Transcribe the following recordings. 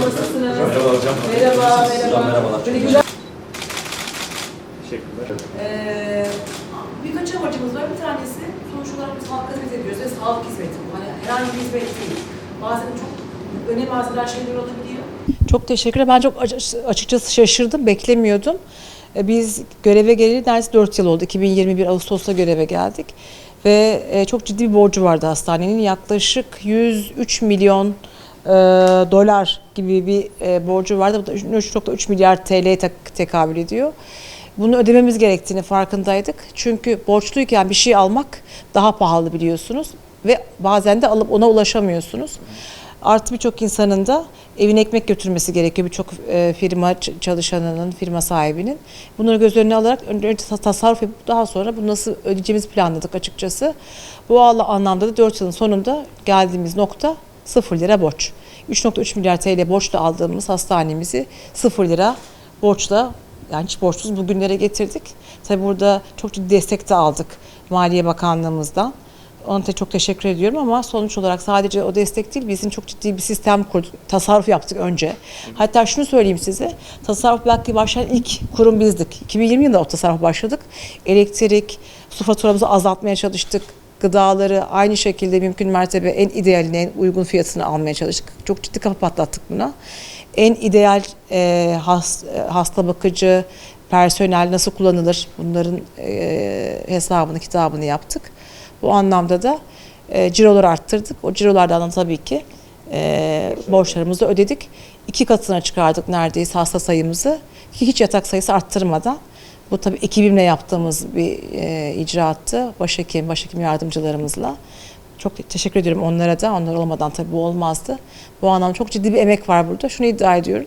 nasılsınız? Merhaba hocam. Merhaba, merhaba. Merhabalar. Böyle güzel. Teşekkürler. Ee, birkaç amacımız var. Bir tanesi sonuç olarak biz halka hizmet ediyoruz ve sağlık hizmeti bu. Hani herhangi bir hizmet değil. Bazen çok önem arz eden şeyler olabiliyor. Çok teşekkürler. Ben çok açı- açıkçası şaşırdım, beklemiyordum. E, Biz göreve geleli neredeyse 4 yıl oldu. 2021 Ağustos'ta göreve geldik. Ve e, çok ciddi bir borcu vardı hastanenin. Yaklaşık 103 milyon e, dolar gibi bir e, borcu vardı. Bu da 3.3 milyar TL'ye tek- tekabül ediyor. Bunu ödememiz gerektiğini farkındaydık. Çünkü borçluyken bir şey almak daha pahalı biliyorsunuz. Ve bazen de alıp ona ulaşamıyorsunuz. Artı birçok insanın da evine ekmek götürmesi gerekiyor. Birçok e, firma çalışanının, firma sahibinin. Bunları göz önüne alarak önce önce ta- tasarruf yapıp daha sonra bunu nasıl ödeyeceğimizi planladık açıkçası. Bu anlamda da 4 yılın sonunda geldiğimiz nokta 0 lira borç. 3.3 milyar TL borçla aldığımız hastanemizi 0 lira borçla yani hiç borçsuz bugünlere getirdik. Tabi burada çok ciddi destek de aldık Maliye Bakanlığımızdan. Ona da çok teşekkür ediyorum ama sonuç olarak sadece o destek değil bizim çok ciddi bir sistem kurduk. Tasarruf yaptık önce. Hatta şunu söyleyeyim size. Tasarruf belki başlayan ilk kurum bizdik. 2020 yılında o tasarruf başladık. Elektrik, su faturamızı azaltmaya çalıştık. Gıdaları aynı şekilde mümkün mertebe en idealine, en uygun fiyatını almaya çalıştık. Çok ciddi kafa patlattık buna. En ideal e, has- e, hasta bakıcı, personel nasıl kullanılır bunların e, hesabını, kitabını yaptık. Bu anlamda da e, ciroları arttırdık. O cirolardan da tabii ki e, borçlarımızı ödedik. İki katına çıkardık neredeyse hasta sayımızı. Hiç yatak sayısı arttırmadan. Bu tabii ekibimle yaptığımız bir e, icraattı. Başhekim, başhekim yardımcılarımızla. Çok te- teşekkür ediyorum onlara da. Onlar olmadan tabii bu olmazdı. Bu anlamda çok ciddi bir emek var burada. Şunu iddia ediyorum.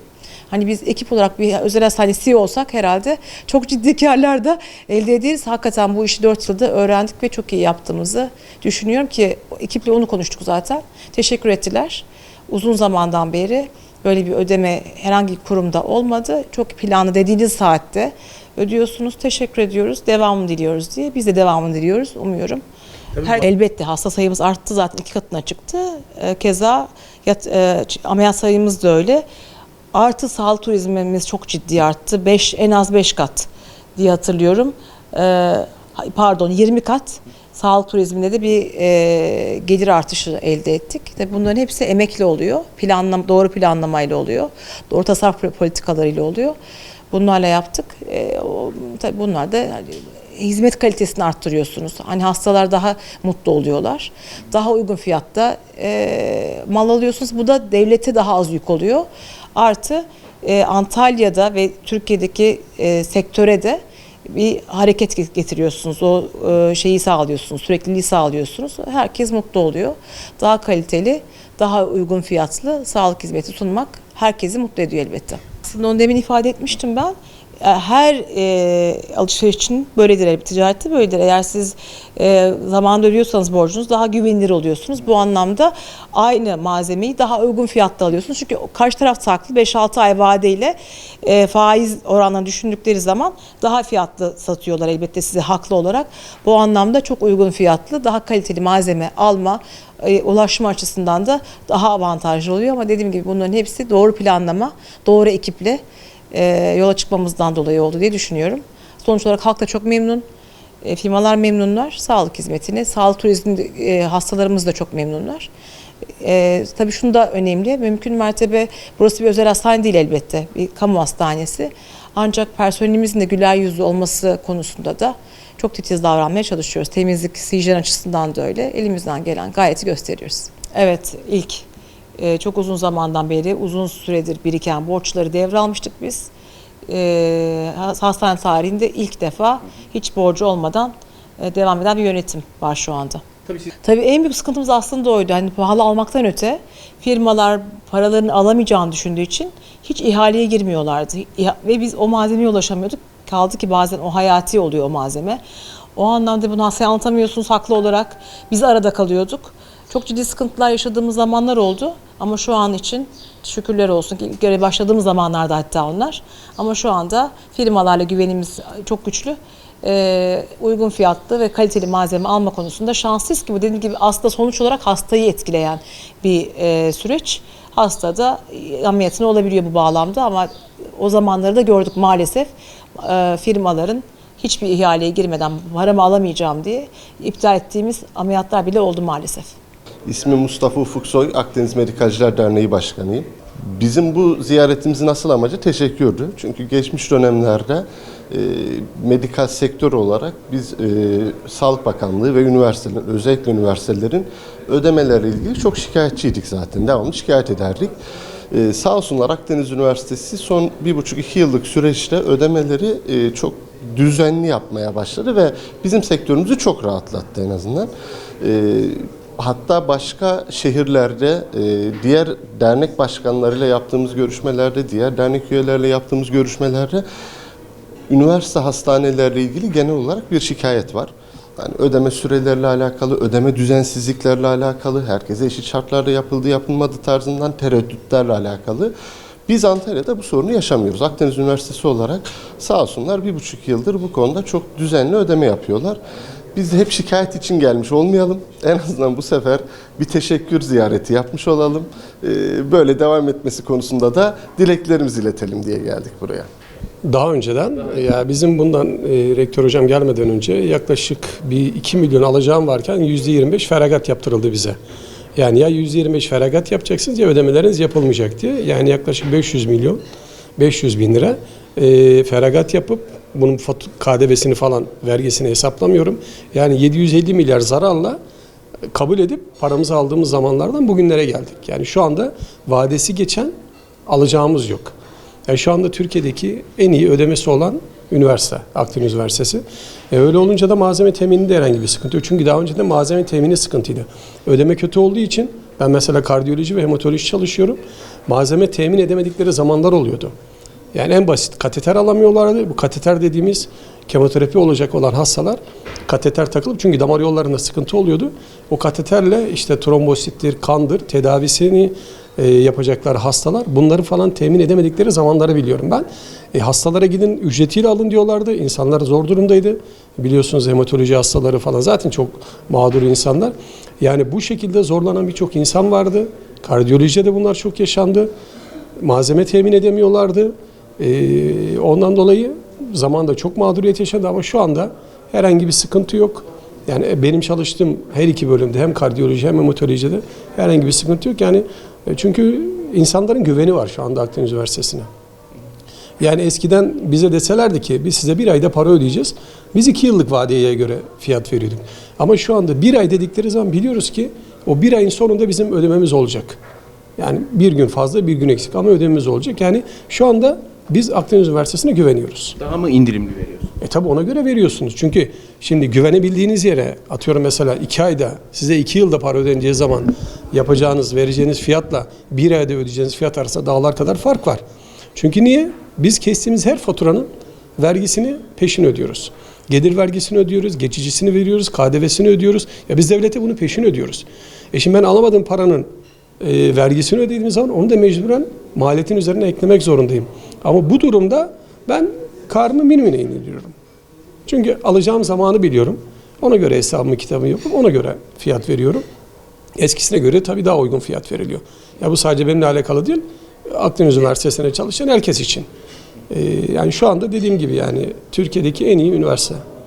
Hani biz ekip olarak bir özel hastane CEO olsak herhalde çok ciddi karlar da elde ederiz. Hakikaten bu işi 4 yılda öğrendik ve çok iyi yaptığımızı düşünüyorum ki ekiple onu konuştuk zaten. Teşekkür ettiler. Uzun zamandan beri böyle bir ödeme herhangi bir kurumda olmadı. Çok planlı dediğiniz saatte ödüyorsunuz. Teşekkür ediyoruz. Devamını diliyoruz diye. Biz de devamını diliyoruz. Umuyorum. Her, elbette hasta sayımız arttı zaten iki katına çıktı. Ee, Keza yat, e, ameliyat sayımız da öyle. Artı sağlık turizmimiz çok ciddi arttı. Beş, en az 5 kat diye hatırlıyorum. Ee, pardon 20 kat sağlık turizminde de bir e, gelir artışı elde ettik. Tabii bunların hepsi emekli oluyor. Planlam, doğru planlamayla oluyor. Doğru tasarruf politikalarıyla oluyor. Bunlarla yaptık. E, o, tabii bunlar da hani, hizmet kalitesini arttırıyorsunuz. Hani hastalar daha mutlu oluyorlar. Daha uygun fiyatta e, mal alıyorsunuz. Bu da devlete daha az yük oluyor. Artı e, Antalya'da ve Türkiye'deki e, sektöre de bir hareket get- getiriyorsunuz. O e, şeyi sağlıyorsunuz, sürekliliği sağlıyorsunuz. Herkes mutlu oluyor. Daha kaliteli, daha uygun fiyatlı sağlık hizmeti sunmak herkesi mutlu ediyor elbette. Aslında onu demin ifade etmiştim ben. E, Her e, alışveriş için böyledir elbette. Ticarette böyledir. Eğer siz e, zamanında ödüyorsanız borcunuz daha güvenilir oluyorsunuz. Bu anlamda aynı malzemeyi daha uygun fiyatta alıyorsunuz. Çünkü karşı taraf saklı 5-6 ay vadeyle e, faiz oranlarını düşündükleri zaman daha fiyatlı satıyorlar elbette size haklı olarak. Bu anlamda çok uygun fiyatlı, daha kaliteli malzeme alma, e, ulaşma açısından da daha avantajlı oluyor. Ama dediğim gibi bunların hepsi doğru planlama, doğru ekiple e, yola çıkmamızdan dolayı oldu diye düşünüyorum. Sonuç olarak halk da çok memnun. E, firmalar memnunlar. Sağlık hizmetine, sağlık turizmi e, hastalarımız da çok memnunlar. E, tabii şunu da önemli. Mümkün mertebe burası bir özel hastane değil elbette. Bir kamu hastanesi. Ancak personelimizin de güler yüzlü olması konusunda da çok titiz davranmaya çalışıyoruz. Temizlik, hijyen açısından da öyle. Elimizden gelen gayreti gösteriyoruz. Evet, ilk e, çok uzun zamandan beri uzun süredir biriken borçları devralmıştık biz. E, hastane tarihinde ilk defa hiç borcu olmadan e, devam eden bir yönetim var şu anda. Tabii siz Tabii en büyük sıkıntımız aslında oydu. Hani pahalı almaktan öte firmalar paralarını alamayacağını düşündüğü için hiç ihaleye girmiyorlardı. Ve biz o malzemeye ulaşamıyorduk. Kaldı ki bazen o hayati oluyor o malzeme. O anlamda bunu hastaya anlatamıyorsunuz haklı olarak. Biz arada kalıyorduk. Çok ciddi sıkıntılar yaşadığımız zamanlar oldu. Ama şu an için şükürler olsun ki ilk görev başladığımız zamanlarda hatta onlar. Ama şu anda firmalarla güvenimiz çok güçlü e, uygun fiyatlı ve kaliteli malzeme alma konusunda şanslıyız ki bu dediğim gibi aslında sonuç olarak hastayı etkileyen bir e, süreç. Hasta da ameliyatını olabiliyor bu bağlamda ama o zamanları da gördük maalesef e, firmaların hiçbir ihaleye girmeden paramı alamayacağım diye iptal ettiğimiz ameliyatlar bile oldu maalesef. İsmim Mustafa Ufuksoy, Akdeniz Medikalciler Derneği Başkanıyım. Bizim bu ziyaretimizin asıl amacı teşekkürdü. Çünkü geçmiş dönemlerde e, medikal sektör olarak biz e, Sağlık Bakanlığı ve üniversitelerin, özellikle üniversitelerin ödemelerle ilgili çok şikayetçiydik zaten. Devamlı şikayet ederdik. Ee, sağ olsunlar Akdeniz Üniversitesi son bir buçuk iki yıllık süreçte ödemeleri e, çok düzenli yapmaya başladı ve bizim sektörümüzü çok rahatlattı en azından. Ee, hatta başka şehirlerde e, diğer dernek başkanlarıyla yaptığımız görüşmelerde, diğer dernek üyelerle yaptığımız görüşmelerde üniversite hastanelerle ilgili genel olarak bir şikayet var. Yani ödeme süreleriyle alakalı, ödeme düzensizliklerle alakalı, herkese eşit şartlarda yapıldı yapılmadı tarzından tereddütlerle alakalı. Biz Antalya'da bu sorunu yaşamıyoruz. Akdeniz Üniversitesi olarak sağ olsunlar bir buçuk yıldır bu konuda çok düzenli ödeme yapıyorlar. Biz hep şikayet için gelmiş olmayalım. En azından bu sefer bir teşekkür ziyareti yapmış olalım. Ee, Böyle devam etmesi konusunda da dileklerimizi iletelim diye geldik buraya. Daha önceden ya bizim bundan e, rektör hocam gelmeden önce yaklaşık bir 2 milyon alacağım varken %25 feragat yaptırıldı bize. Yani ya %25 feragat yapacaksınız ya ödemeleriniz yapılmayacak diye. Yani yaklaşık 500 milyon 500 bin lira e, feragat yapıp bunun KDV'sini falan vergisini hesaplamıyorum. Yani 750 milyar zararla kabul edip paramızı aldığımız zamanlardan bugünlere geldik. Yani şu anda vadesi geçen alacağımız yok. Yani şu anda Türkiye'deki en iyi ödemesi olan üniversite, Akdeniz Üniversitesi. E öyle olunca da malzeme temininde herhangi bir sıkıntı yok. Çünkü daha önce de malzeme temini sıkıntıydı. Ödeme kötü olduğu için ben mesela kardiyoloji ve hematoloji çalışıyorum. Malzeme temin edemedikleri zamanlar oluyordu. Yani en basit kateter alamıyorlardı. Bu kateter dediğimiz kemoterapi olacak olan hastalar kateter takılıp çünkü damar yollarında sıkıntı oluyordu. O kateterle işte trombosittir, kandır tedavisini e, yapacaklar hastalar. Bunları falan temin edemedikleri zamanları biliyorum ben. E, hastalara gidin ücretiyle alın diyorlardı. İnsanlar zor durumdaydı. Biliyorsunuz hematoloji hastaları falan zaten çok mağdur insanlar. Yani bu şekilde zorlanan birçok insan vardı. Kardiyolojide de bunlar çok yaşandı. Malzeme temin edemiyorlardı. Ee, ondan dolayı zamanda çok mağduriyet yaşadı ama şu anda herhangi bir sıkıntı yok. Yani e, benim çalıştığım her iki bölümde hem kardiyoloji hem hematolojide herhangi bir sıkıntı yok. Yani e, çünkü insanların güveni var şu anda Akdeniz Üniversitesi'ne. Yani eskiden bize deselerdi ki biz size bir ayda para ödeyeceğiz. Biz iki yıllık vadeye göre fiyat veriyorduk. Ama şu anda bir ay dedikleri zaman biliyoruz ki o bir ayın sonunda bizim ödememiz olacak. Yani bir gün fazla bir gün eksik ama ödememiz olacak. Yani şu anda biz Akdeniz Üniversitesi'ne güveniyoruz. Daha mı indirimli veriyorsun? E tabi ona göre veriyorsunuz. Çünkü şimdi güvenebildiğiniz yere atıyorum mesela iki ayda size iki yılda para ödeneceği zaman yapacağınız, vereceğiniz fiyatla bir ayda ödeyeceğiniz fiyat arasında dağlar kadar fark var. Çünkü niye? Biz kestiğimiz her faturanın vergisini peşin ödüyoruz. Gelir vergisini ödüyoruz, geçicisini veriyoruz, KDV'sini ödüyoruz. Ya biz devlete bunu peşin ödüyoruz. E şimdi ben alamadığım paranın e, vergisini ödediğim zaman onu da mecburen maliyetin üzerine eklemek zorundayım. Ama bu durumda ben karımı minimine indiriyorum. Çünkü alacağım zamanı biliyorum. Ona göre hesabımı kitabımı yapıp ona göre fiyat veriyorum. Eskisine göre tabii daha uygun fiyat veriliyor. Ya bu sadece benimle alakalı değil. Akdeniz Üniversitesi'ne çalışan herkes için. Ee, yani şu anda dediğim gibi yani Türkiye'deki en iyi üniversite.